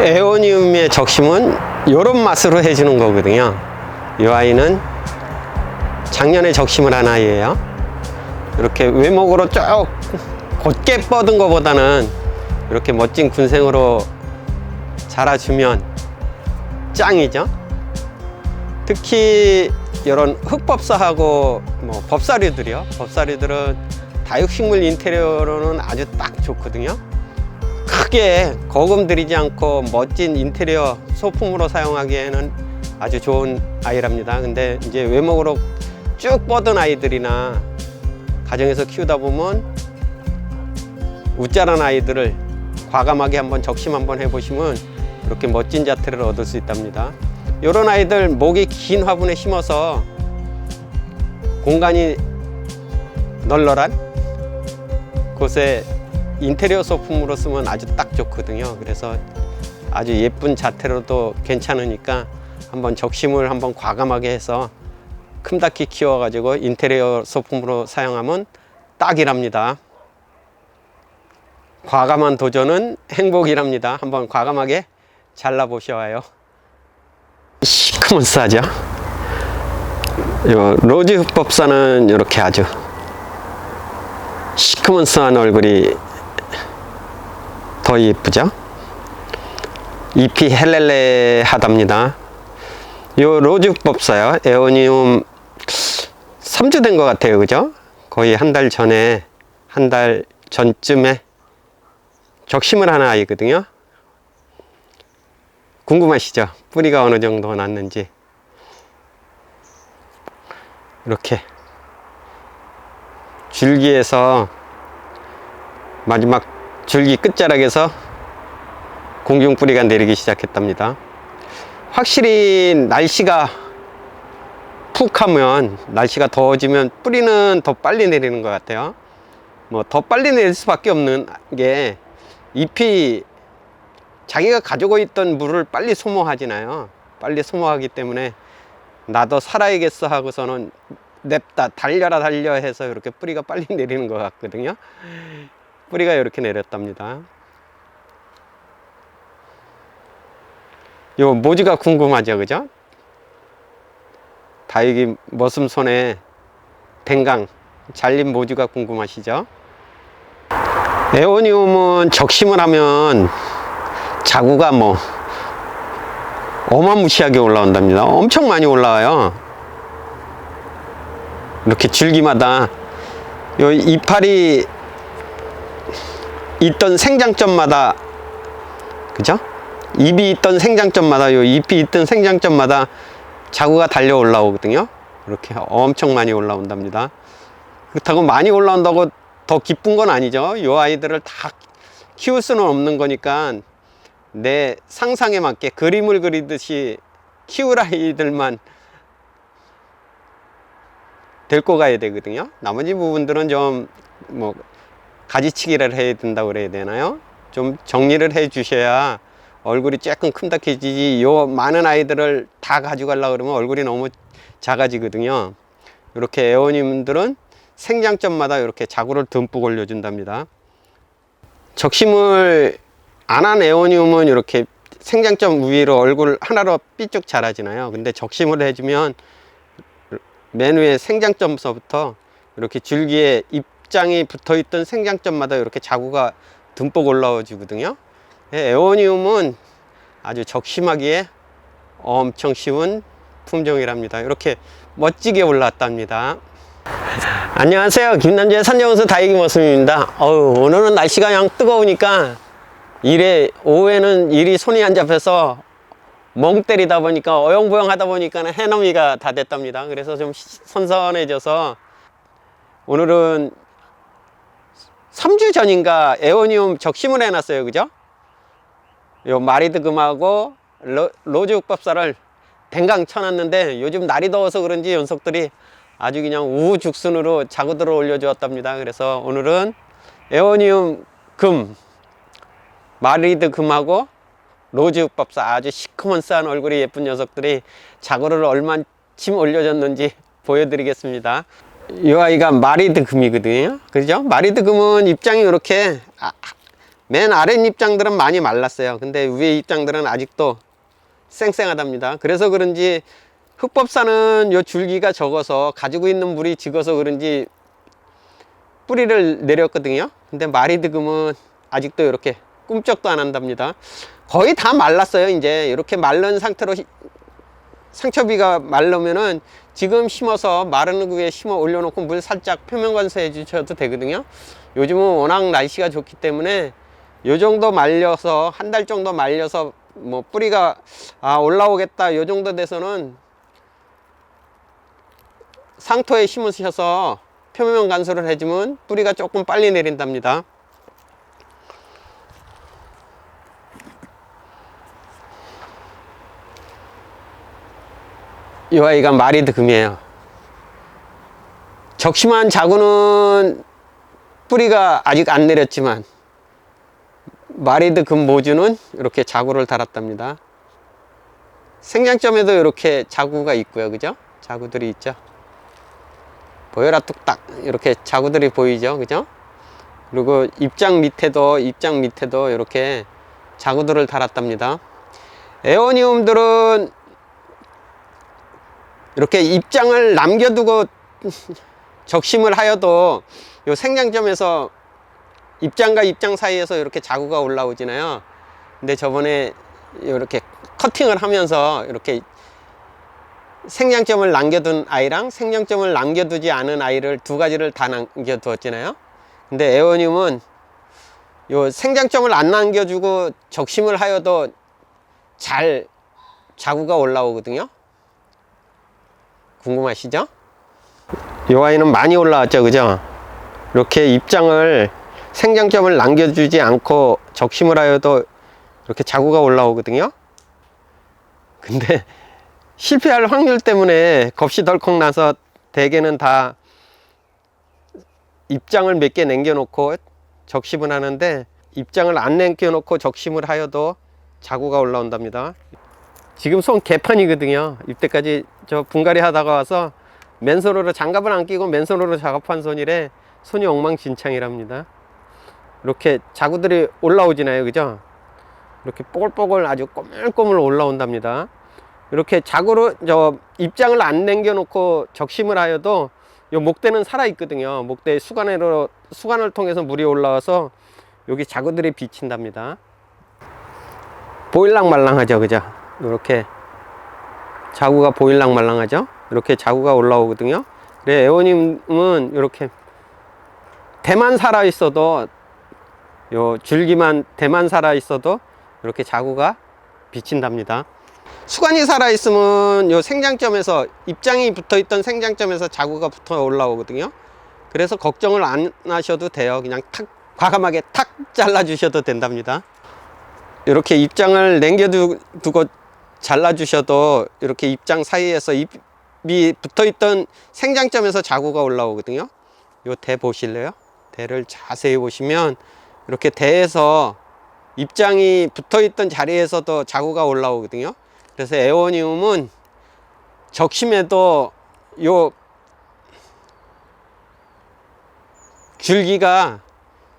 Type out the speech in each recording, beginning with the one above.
에오니움의 적심은 이런 맛으로 해주는 거거든요. 이 아이는 작년에 적심을 한 아이예요. 이렇게 외목으로 쭉 곧게 뻗은 것보다는 이렇게 멋진 군생으로 자라주면 짱이죠. 특히 이런 흑법사하고 뭐 법사류들이요. 법사류들은 다육식물 인테리어로는 아주 딱 좋거든요. 크게 거금 들이지 않고 멋진 인테리어 소품으로 사용하기에는 아주 좋은 아이랍니다. 근데 이제 외목으로 쭉 뻗은 아이들이나 가정에서 키우다 보면 우짜란 아이들을 과감하게 한번 적심 한번 해보시면 이렇게 멋진 자태를 얻을 수 있답니다. 이런 아이들 목이 긴 화분에 심어서 공간이 널널한 곳에 인테리어 소품으로 쓰면 아주 딱 좋거든요. 그래서 아주 예쁜 자태로도 괜찮으니까 한번 적심을 한번 과감하게 해서 큼닥히 키워가지고 인테리어 소품으로 사용하면 딱이랍니다. 과감한 도전은 행복이랍니다. 한번 과감하게 잘라보셔와요. 시커먼 싸죠? 요 로즈 흑법사는 이렇게 아주 시커먼스한 얼굴이 더 예쁘죠? 잎이 헬렐레 하답니다. 요 로즈 흑법사요. 에오니움 3주 된 것 같아요. 그죠? 거의 한 달 전에, 한 달 전쯤에 적심을 하는 아이거든요. 궁금하시죠? 뿌리가 어느 정도 났는지. 이렇게 줄기에서 마지막 줄기 끝자락에서 공중 뿌리가 내리기 시작했답니다. 확실히 날씨가 푹 하면 날씨가 더워지면 뿌리는 더 빨리 내리는 것 같아요. 뭐 더 빨리 내릴 수밖에 없는 게 잎이 자기가 가지고 있던 물을 빨리 소모하잖아요. 빨리 소모하기 때문에 나도 살아야겠어 하고서는 냅다 달려라 달려 해서 이렇게 뿌리가 빨리 내리는 것 같거든요. 뿌리가 이렇게 내렸답니다. 요 모지가 궁금하죠, 그죠? 다육이 머슴 손에 댕강 잘린 모지가 궁금하시죠? 에오니움은 적심을 하면 자구가 뭐 어마무시하게 올라온답니다. 엄청 많이 올라와요. 이렇게 줄기마다 요 이파리 있던 생장점마다 그죠? 잎이 있던 생장점마다 요 잎이 있던 생장점마다 자구가 달려 올라오거든요. 이렇게 엄청 많이 올라온답니다. 그렇다고 많이 올라온다고 더 기쁜 건 아니죠. 요 아이들을 다 키울 수는 없는 거니까 내 상상에 맞게 그림을 그리듯이 키울 아이들만 데리고 가야 되거든요. 나머지 부분들은 좀 뭐 가지치기를 해야 된다고 그래야 되나요? 좀 정리를 해 주셔야 얼굴이 조금 큼닥해지지 요 많은 아이들을 다 가져가려고 그러면 얼굴이 너무 작아지거든요. 이렇게 애원님들은 생장점마다 이렇게 자구를 듬뿍 올려준답니다. 적심을 안한 에오니움은 이렇게 생장점 위로 얼굴 하나로 삐쭉 자라지나요. 근데 적심을 해주면 맨 위에 생장점서부터 이렇게 줄기에 입 장이 붙어 있던 생장점마다 이렇게 자구가 듬뿍 올라와 주거든요. 에오니움은 아주 적심하기에 엄청 쉬운 품종이랍니다. 이렇게 멋지게 올라왔답니다. 안녕하세요. 김남재 산정원수 다이기 모습입니다. 어우, 오늘은 날씨가 그냥 뜨거우니까 일에, 오후에는 일이 손이 안 잡혀서 멍 때리다 보니까 어영부영 하다 보니까 해넘이가 다 됐답니다. 그래서 좀 시- 선선해져서 오늘은 3주 전인가 에오니움 적심을 해놨어요. 그죠? 요 마리드금하고 로, 로즈 흑법사를 댕강 쳐놨는데 요즘 날이 더워서 그런지 연속들이 아주 그냥 우후죽순으로 자구들을 올려주었답니다. 그래서 오늘은 에오니움 금, 마리드 금하고 로즈 흑법사 아주 시커먼스한 얼굴이 예쁜 녀석들이 자구를 얼마쯤 올려줬는지 보여드리겠습니다. 이 아이가 마리드 금이거든요. 그죠? 마리드 금은 입장이 이렇게 아, 맨 아래 입장들은 많이 말랐어요. 근데 위에 입장들은 아직도 쌩쌩하답니다. 그래서 그런지 흑법사는 요 줄기가 적어서 가지고 있는 물이 적어서 그런지 뿌리를 내렸거든요. 근데 마리드금은 아직도 이렇게 꿈쩍도 안 한답니다. 거의 다 말랐어요. 이제 이렇게 마른 상태로 시- 상처비가 마르면은 지금 심어서 마른 후에 심어 올려놓고 물 살짝 표면 관수해 주셔도 되거든요. 요즘은 워낙 날씨가 좋기 때문에 요 정도 말려서 한 달 정도 말려서 뭐 뿌리가 아 올라오겠다 요 정도 돼서는 상토에 심으셔서 표면 간수를 해주면 뿌리가 조금 빨리 내린답니다. 이 아이가 마리드 금이에요. 적심한 자구는 뿌리가 아직 안 내렸지만 마리드 금 모주는 이렇게 자구를 달았답니다. 생장점에도 이렇게 자구가 있고요. 그죠? 자구들이 있죠. 보여라 뚝딱 이렇게 자구들이 보이죠. 그죠? 그리고 입장 밑에도 입장 밑에도 이렇게 자구들을 달았답니다. 에오니움들은 이렇게 입장을 남겨두고 적심을 하여도 요 생장점에서 입장과 입장 사이에서 이렇게 자구가 올라오잖아요. 근데 저번에 이렇게 커팅을 하면서 이렇게 생장점을 남겨둔 아이랑 생장점을 남겨두지 않은 아이를 두 가지를 다 남겨두었잖아요. 근데 에어늄은 요 생장점을 안 남겨주고 적심을 하여도 잘 자구가 올라오거든요. 궁금하시죠? 이 아이는 많이 올라왔죠, 그죠? 이렇게 입장을 생장점을 남겨주지 않고 적심을 하여도 이렇게 자구가 올라오거든요. 근데 실패할 확률 때문에 겁이 덜컥 나서 대개는 다 입장을 몇 개 남겨놓고 적심을 하는데 입장을 안 남겨놓고 적심을 하여도 자구가 올라온답니다. 지금 손 개판이거든요. 이때까지 저 분갈이 하다가 와서 맨손으로 장갑을 안 끼고 맨손으로 작업한 손이래 손이 엉망진창이랍니다. 이렇게 자구들이 올라오지나요, 그죠? 이렇게 뽀글뽀글 아주 꼬물꼬물 올라온답니다. 이렇게 자구로 저 입장을 안 남겨놓고 적심을 하여도 요 목대는 살아 있거든요. 목대 수관으로 수관을 통해서 물이 올라와서 여기 자구들이 비친답니다. 보일랑 말랑하죠, 그죠? 이렇게 자구가 보일랑 말랑하죠? 이렇게 자구가 올라오거든요. 그래 에오님은 이렇게 대만 살아 있어도 요 줄기만 대만 살아 있어도 이렇게 자구가 비친답니다. 수관이 살아 있으면 요 생장점에서 입장이 붙어 있던 생장점에서 자구가 붙어 올라오거든요. 그래서 걱정을 안 하셔도 돼요. 그냥 탁 과감하게 탁 잘라 주셔도 된답니다. 이렇게 입장을 남겨 두고 잘라 주셔도 이렇게 입장 사이에서 잎이 붙어 있던 생장점에서 자구가 올라오거든요. 요 대 보실래요? 대를 자세히 보시면 이렇게 대에서 입장이 붙어 있던 자리에서도 자구가 올라오거든요. 그래서 에오니움은 적심에도 요 줄기가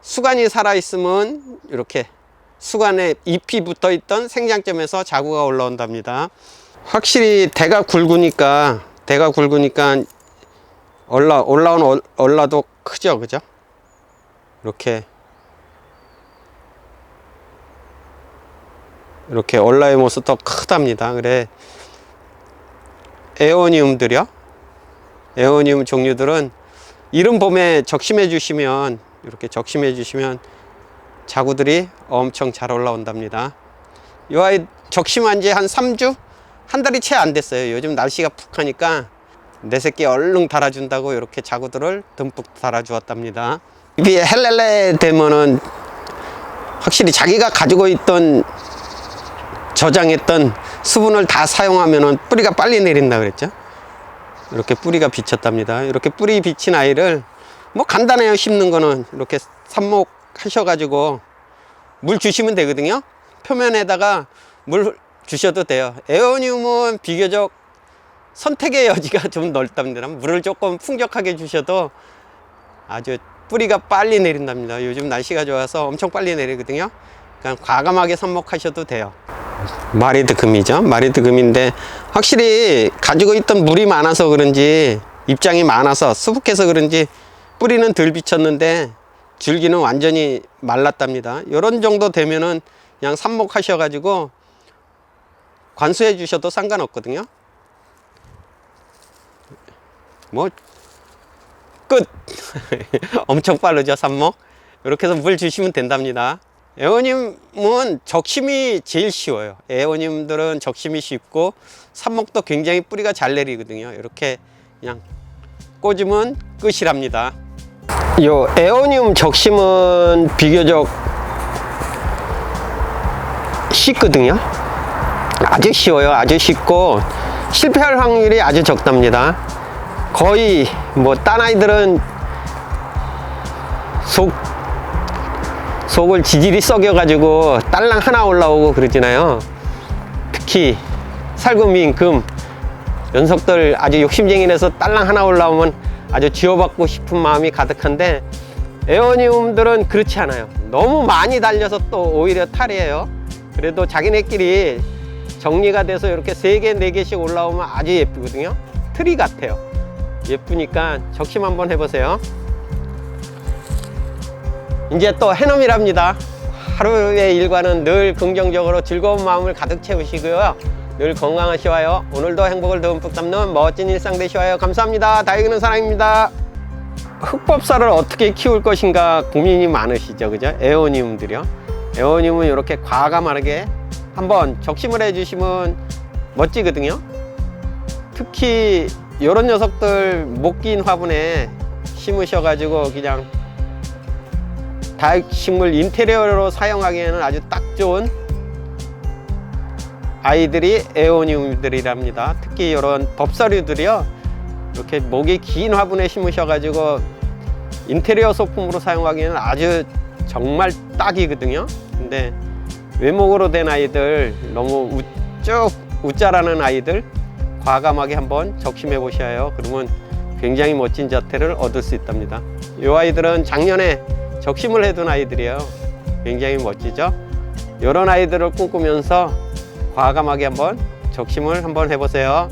수관이 살아 있으면 이렇게 수관에 잎이 붙어 있던 생장점에서 자구가 올라온답니다. 확실히 대가 굵으니까 대가 굵으니까 올라 올라온 얼- 얼라도 크죠, 그죠? 이렇게 이렇게 얼라의 모습도 크답니다. 그래 에오니움들이요. 에오니움 종류들은 이른 봄에 적심해 주시면 이렇게 적심해 주시면 자구들이 엄청 잘 올라온답니다. 이 아이 적심한 지 한 3주? 한 달이 채 안 됐어요. 요즘 날씨가 푹 하니까 내 새끼 얼른 달아준다고 이렇게 자구들을 듬뿍 달아주었답니다. 이게 헬렐레 되면은 확실히 자기가 가지고 있던 저장했던 수분을 다 사용하면은 뿌리가 빨리 내린다 그랬죠. 이렇게 뿌리가 비쳤답니다. 이렇게 뿌리 비친 아이를 뭐 간단해요. 심는 거는 이렇게 삽목 하셔가지고 물 주시면 되거든요. 표면에다가 물 주셔도 돼요. 에어니움은 비교적 선택의 여지가 좀 넓답니다. 물을 조금 풍족하게 주셔도 아주 뿌리가 빨리 내린답니다. 요즘 날씨가 좋아서 엄청 빨리 내리거든요. 그러니까 과감하게 삽목하셔도 돼요. 마리드 금이죠. 마리드 금인데 확실히 가지고 있던 물이 많아서 그런지 입장이 많아서 수북해서 그런지 뿌리는 덜 비쳤는데 줄기는 완전히 말랐답니다. 이런 정도 되면은 그냥 삽목하셔 가지고 관수해 주셔도 상관없거든요. 뭐 끝. 엄청 빠르죠, 삽목. 이렇게 해서 물 주시면 된답니다. 에어님은 적심이 제일 쉬워요. 에어님들은 적심이 쉽고 삽목도 굉장히 뿌리가 잘 내리거든요. 이렇게 그냥 꽂으면 끝이랍니다. 요 에어늄 적심은 비교적 쉽거든요. 아주 쉬워요. 아주 쉽고 실패할 확률이 아주 적답니다. 거의 뭐 딴 아이들은 속 속을 지질이 썩여 가지고 딸랑 하나 올라오고 그러잖아요. 특히 살구민 금 연석들 아주 욕심쟁이라서 딸랑 하나 올라오면 아주 지어받고 싶은 마음이 가득한데 에어니움들은 그렇지 않아요. 너무 많이 달려서 또 오히려 탈이에요. 그래도 자기네끼리 정리가 돼서 이렇게 세 개, 네 개씩 올라오면 아주 예쁘거든요. 트리 같아요. 예쁘니까 적심 한번 해보세요. 이제 또 해넘이랍니다. 하루의 일과는 늘 긍정적으로 즐거운 마음을 가득 채우시고요. 늘 건강하시와요. 오늘도 행복을 듬뿍 담는 멋진 일상 되시와요. 감사합니다. 다이그는 사랑입니다. 흑법사를 어떻게 키울 것인가 고민이 많으시죠. 그죠? 에오니움들이요. 에오니움은 이렇게 과감하게 한번 적심을 해주시면 멋지거든요. 특히 이런 녀석들 못긴 화분에 심으셔가지고 그냥 다육식물 인테리어로 사용하기에는 아주 딱 좋은 아이들이 에오니움들이랍니다. 특히 이런 법사류들이요. 이렇게 목이 긴 화분에 심으셔가지고 인테리어 소품으로 사용하기에는 아주 정말 딱이거든요. 근데 외목으로 된 아이들 너무 우쭉 우짜라는 아이들 과감하게 한번 적심해 보셔요. 그러면 굉장히 멋진 자태를 얻을 수 있답니다. 이 아이들은 작년에 적심을 해둔 아이들이에요. 굉장히 멋지죠? 이런 아이들을 꿈꾸면서 과감하게 한번 적심을 한번 해보세요.